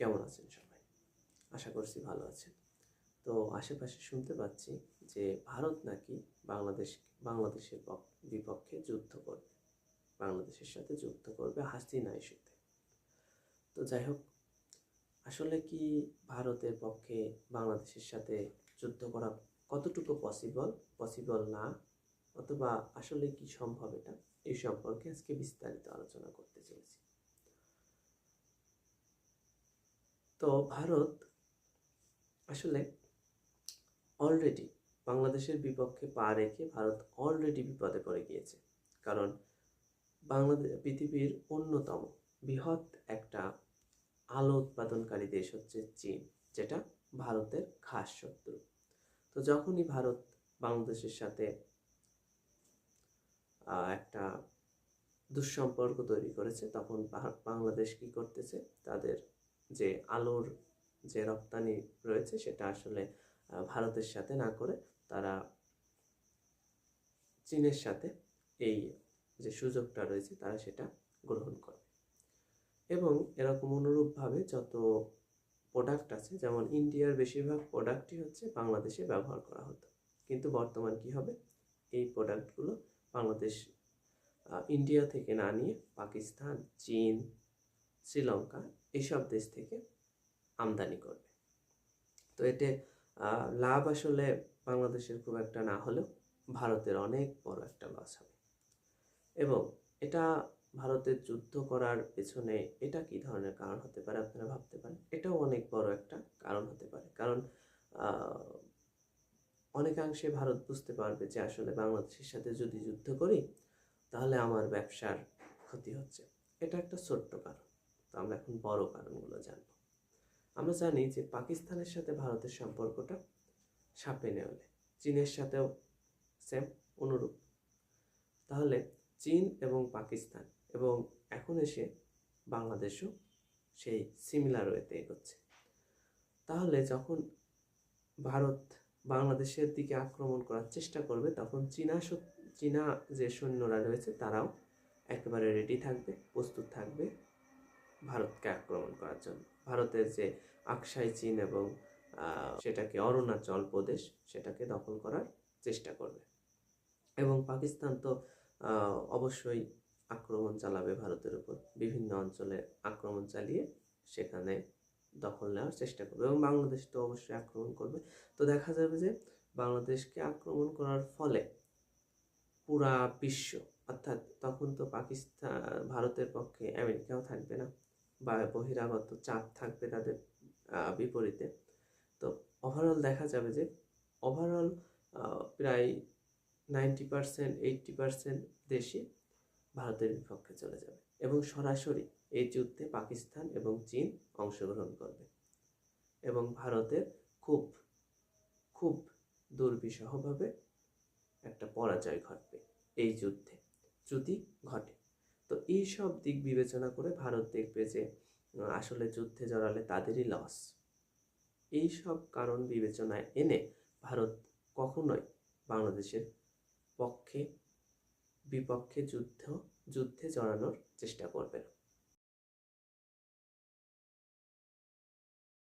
কেমন আছেন সবাই? আশা করছি ভালো আছেন। তো আশেপাশে শুনতে পাচ্ছি যে ভারত নাকি বাংলাদেশ, বাংলাদেশের বিপক্ষে যুদ্ধ করবে। বাংলাদেশের সাথে যুদ্ধ করবে হাসিনা ইস্যুতে। তো যাই হোক, আসলে কি ভারতের পক্ষে বাংলাদেশের সাথে যুদ্ধ করা কতটুকু পসিবল পসিবল না? অথবা আসলে কি সম্ভব এটা? এই সম্পর্কে আজকে বিস্তারিত আলোচনা করতে চলেছি। তো ভারত আসলে অলরেডি বাংলাদেশের বিপক্ষে পা রেখে ভারত অলরেডি বিপদে পড়ে গিয়েছে। কারণ বাংলাদেশ পৃথিবীর অন্যতম বৃহৎ একটা আলো উৎপাদনকারী দেশ হচ্ছে চীন, যেটা ভারতের খাস শত্রু। তো যখনই ভারত বাংলাদেশের সাথে একটা দুঃসম্পর্ক তৈরি করেছে, তখন বাংলাদেশ কি করতেছে? তাদের যে আলোর যে রপ্তানি রয়েছে সেটা আসলে ভারতের সাথে না করে তারা চীনের সাথে এই যে সুযোগটা রয়েছে তারা সেটা গ্রহণ করে। এবং এরকম অনুরূপভাবে যত প্রোডাক্ট আছে, যেমন ইন্ডিয়ার বেশিরভাগ প্রোডাক্টই হচ্ছে বাংলাদেশে ব্যবহার করা হতো। কিন্তু বর্তমান কি হবে? এই প্রোডাক্টগুলো বাংলাদেশ ইন্ডিয়া থেকে না নিয়ে পাকিস্তান, চীন শ্রীলঙ্কা এইসব দেশ থেকে আমদানি করবে। তো এতে লাভ আসলে বাংলাদেশের খুব একটা না হলেও ভারতের অনেক বড় একটা লস হবে। এবং এটা ভারতের যুদ্ধ করার পেছনে এটা কি ধরনের কারণ হতে পারে আপনারা ভাবতে পারেন? এটাও অনেক বড় একটা কারণ হতে পারে। কারণ অনেকাংশে ভারত বুঝতে পারবে যে আসলে বাংলাদেশের সাথে যদি যুদ্ধ করি, তাহলে আমার ব্যবসার ক্ষতি হচ্ছে। এটা একটা ছোট্ট কারণ। তো আমরা এখন বড় কারণগুলো জানব। আমরা জানি যে পাকিস্তানের সাথে ভারতের সম্পর্কটা সাপে নেওয়ালে, চীনের সাথেও সেম অনুরূপ। তাহলে চীন এবং পাকিস্তান এবং এখন এসে বাংলাদেশও সেই সিমিলার ওয়েতে এগোচ্ছে। তাহলে যখন ভারত বাংলাদেশের দিকে আক্রমণ করার চেষ্টা করবে, তখন চীনা চীনা যে সৈন্যরা রয়েছে, তারাও একেবারে রেডি থাকবে, প্রস্তুত থাকবে। ভারতকে আক্রমণ করার জন্য। ভারতের যে আকসাই চীন এবং সেটাকে অরুণাচল প্রদেশ সেটাকে দখল করার চেষ্টা করবে। এবং পাকিস্তান তো অবশ্যই আক্রমণ চালাবে ভারতের উপর। বিভিন্ন অঞ্চলে আক্রমণ চালিয়ে সেখানে দখল নেওয়ার চেষ্টা করবে এবং বাংলাদেশ তো অবশ্যই আক্রমণ করবে। তো দেখা যাবে যে বাংলাদেশকে আক্রমণ করার ফলে পুরা বিশ্ব, অর্থাৎ তখন তো পাকিস্তান ভারতের পক্ষে আমেরিকাও থাকবে না। বা বহিরাগত চাপ থাকবে তাদের বিপরীতে। তো ওভারঅল দেখা যাবে যে ওভারঅল প্রায় নাইনটি পার্সেন্ট এইটটি পার্সেন্ট দেশই ভারতের বিপক্ষে চলে যাবে এবং সরাসরি এই যুদ্ধে পাকিস্তান এবং চীন অংশগ্রহণ করবে এবং ভারতের খুব খুব দুর্বিষহভাবে একটা পরাজয় ঘটবে এই যুদ্ধে, যদি ঘটে। এই সব দিক বিবেচনা করে ভারত দেখবে যে আসলে যুদ্ধে জড়ালে তাদেরই লস এই সব কারণ বিবেচনায় এনে ভারত কখনোই বাংলাদেশের পক্ষে, বিপক্ষে যুদ্ধ, যুদ্ধে জড়ানোর চেষ্টা করবে না।